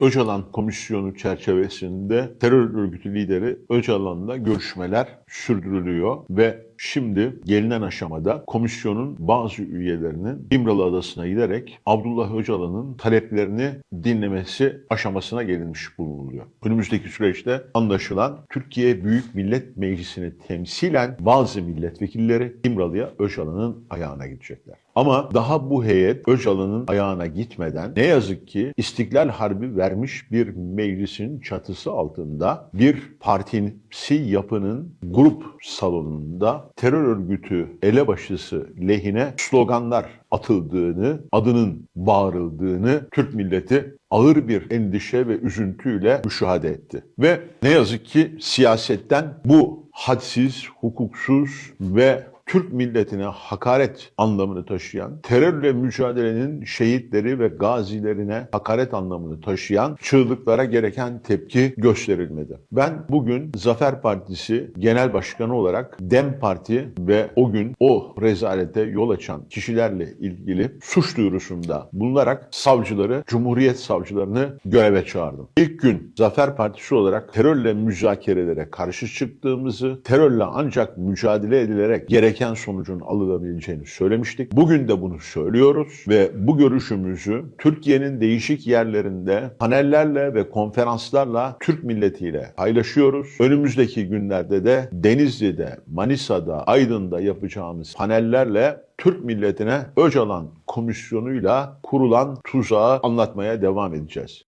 Öcalan Komisyonu çerçevesinde terör örgütü lideri Öcalan'la görüşmeler sürdürülüyor ve şimdi gelinen aşamada komisyonun bazı üyelerinin İmralı Adası'na giderek Abdullah Öcalan'ın taleplerini dinlemesi aşamasına gelinmiş bulunuyor. Önümüzdeki süreçte anlaşılan Türkiye Büyük Millet Meclisi'ni temsilen bazı milletvekilleri İmralı'ya Öcalan'ın ayağına gidecekler. Ama daha bu heyet Öcalan'ın ayağına gitmeden ne yazık ki İstiklal Harbi vermiş bir meclisin çatısı altında bir partimsi yapının grup salonunda terör örgütü elebaşısı lehine sloganlar atıldığını, adının bağırıldığını Türk milleti ağır bir endişe ve üzüntüyle müşahede etti. Ve ne yazık ki siyasetten bu hadsiz, hukuksuz ve Türk milletine hakaret anlamını taşıyan, terörle mücadelenin şehitleri ve gazilerine hakaret anlamını taşıyan çığlıklara gereken tepki gösterilmedi. Ben bugün Zafer Partisi Genel Başkanı olarak DEM Parti ve o gün o rezalete yol açan kişilerle ilgili suç duyurusunda bulunarak savcıları, Cumhuriyet savcılarını göreve çağırdım. İlk gün Zafer Partisi olarak terörle müzakerelere karşı çıktığımızı, terörle ancak mücadele edilerek gereken sonucun alınabileceğini söylemiştik. Bugün de bunu söylüyoruz ve bu görüşümüzü Türkiye'nin değişik yerlerinde panellerle ve konferanslarla Türk milletiyle paylaşıyoruz. Önümüzdeki günlerde de Denizli'de, Manisa'da, Aydın'da yapacağımız panellerle Türk milletine Öcalan komisyonuyla kurulan tuzağı anlatmaya devam edeceğiz.